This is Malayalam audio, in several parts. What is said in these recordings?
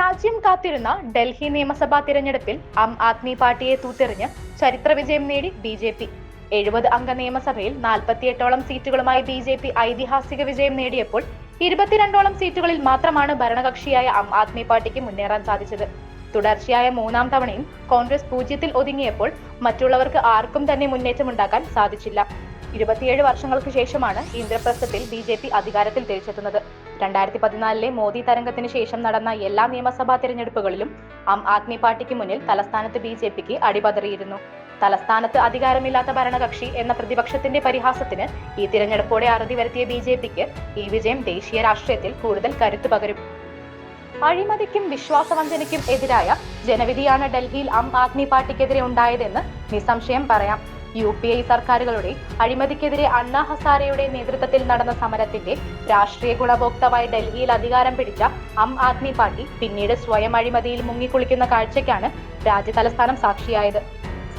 രാജ്യം കാത്തിരുന്ന ഡൽഹി നിയമസഭാ തിരഞ്ഞെടുപ്പിൽ ആം ആദ്മി പാർട്ടിയെ തൂത്തെറിഞ്ഞ് ചരിത്ര വിജയം നേടി ബി ജെ പി. എഴുപത് അംഗ നിയമസഭയിൽ നാൽപ്പത്തിയെട്ടോളം സീറ്റുകളുമായി ബി ജെ പി ഐതിഹാസിക വിജയം നേടിയപ്പോൾ ഇരുപത്തിരണ്ടോളം സീറ്റുകളിൽ മാത്രമാണ് ഭരണകക്ഷിയായ ആം ആദ്മി പാർട്ടിക്ക് മുന്നേറാൻ സാധിച്ചത്. തുടർച്ചയായ മൂന്നാം തവണയും കോൺഗ്രസ് പൂജ്യത്തിൽ ഒതുങ്ങിയപ്പോൾ മറ്റുള്ളവർക്ക് ആർക്കും തന്നെ മുന്നേറ്റമുണ്ടാക്കാൻ സാധിച്ചില്ല. ഇരുപത്തിയേഴ് വർഷങ്ങൾക്ക് ശേഷമാണ് ഇന്ദ്രപ്രസ്ഥത്തിൽ ബി ജെ പി അധികാരത്തിൽ തിരിച്ചെത്തുന്നത്. രണ്ടായിരത്തി പതിനാലിലെ മോദി തരംഗത്തിന് ശേഷം നടന്ന എല്ലാ നിയമസഭാ തിരഞ്ഞെടുപ്പുകളിലും ആം ആദ്മി പാർട്ടിക്ക് മുന്നിൽ തലസ്ഥാനത്ത് ബി ജെ പിക്ക് അടിപതറിയിരുന്നു. തലസ്ഥാനത്ത് അധികാരമില്ലാത്ത ഭരണകക്ഷി എന്ന പ്രതിപക്ഷത്തിന്റെ പരിഹാസത്തിന് ഈ തിരഞ്ഞെടുപ്പോടെ അറുതി വരുത്തിയ ബി ജെ പിക്ക് ഈ വിജയം ദേശീയ രാഷ്ട്രീയത്തിൽ കൂടുതൽ കരുത്തു പകരും. അഴിമതിക്കും വിശ്വാസവഞ്ചനയ്ക്കും എതിരായ ജനവിധിയാണ് ഡൽഹിയിൽ ആം ആദ്മി പാർട്ടിക്കെതിരെ ഉണ്ടായതെന്ന് നിസ്സംശയം പറയാം. യു പി ഐ സർക്കാരുകളുടെ അഴിമതിക്കെതിരെ അണ്ണാ ഹസാരയുടെ നേതൃത്വത്തിൽ നടന്ന സമരത്തിന്റെ രാഷ്ട്രീയ ഗുണഭോക്താവായി ഡൽഹിയിൽ അധികാരം പിടിച്ച ആം ആദ്മി പാർട്ടി പിന്നീട് സ്വയം അഴിമതിയിൽ മുങ്ങിക്കുളിക്കുന്ന കാഴ്ചയ്ക്കാണ് രാജ്യതലസ്ഥാനം സാക്ഷിയായത്.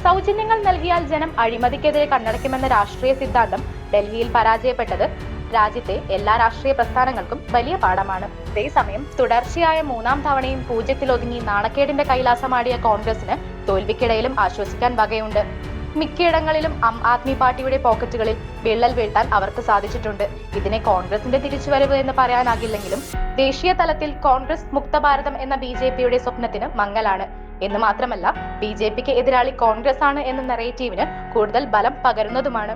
സൗജന്യങ്ങൾ നൽകിയാൽ ജനം അഴിമതിക്കെതിരെ കണ്ണടയ്ക്കുമെന്ന രാഷ്ട്രീയ സിദ്ധാന്തം ഡൽഹിയിൽ പരാജയപ്പെട്ടത് രാജ്യത്തെ എല്ലാ രാഷ്ട്രീയ പ്രസ്ഥാനങ്ങൾക്കും വലിയ പാഠമാണ്. അതേസമയം തുടർച്ചയായ മൂന്നാം തവണയും പൂജ്യത്തിലൊതുങ്ങി നാണക്കേടിന്റെ കൈലാസമാടിയ കോൺഗ്രസിന് തോൽവിക്കിടയിലും ആശ്വസിക്കാൻ വകയുണ്ട്. മിക്കയിടങ്ങളിലും ആം ആദ്മി പാർട്ടിയുടെ പോക്കറ്റുകളിൽ വിള്ളൽ വീഴ്ത്താൻ അവർക്ക് സാധിച്ചിട്ടുണ്ട്. ഇതിനെ കോൺഗ്രസിന്റെ തിരിച്ചുവരവ് എന്ന് പറയാനാകില്ലെങ്കിലും ദേശീയ തലത്തിൽ കോൺഗ്രസ് മുക്ത ഭാരതം എന്ന ബി ജെ പിയുടെ സ്വപ്നത്തിന് മങ്ങലാണ്. എന്ന് മാത്രമല്ല ബി ജെ പിക്ക് എതിരാളി കോൺഗ്രസ് ആണ് എന്ന നെറേറ്റീവിന് കൂടുതൽ ബലം പകരുന്നതുമാണ്.